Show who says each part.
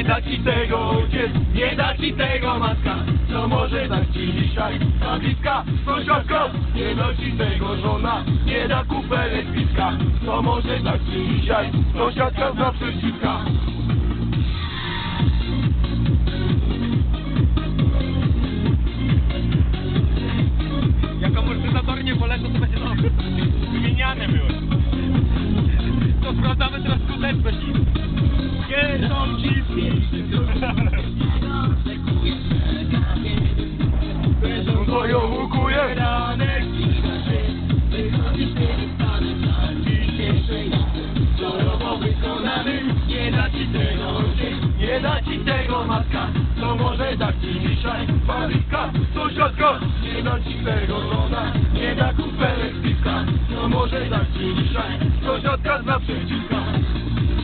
Speaker 1: Nie da ci tego Nie da ci tego matka. Co może dać ci dzisiaj? Ta bliska sąsiadka Nie ci tego żona Nie da kufelek piska Co może dać ci dzisiaj? Sąsiadka z naprzeciwka
Speaker 2: sprawdzamy teraz skuteczność.
Speaker 1: Nie są ci Będą twoją łukuje Nie da ci tego Nie da ci tego matka. Co może dać ci dzisiaj Fabryka, ci tego żona Nie da kufelek piwka. Co może dać ci dzisiaj Sąsiadka z naprzeciwka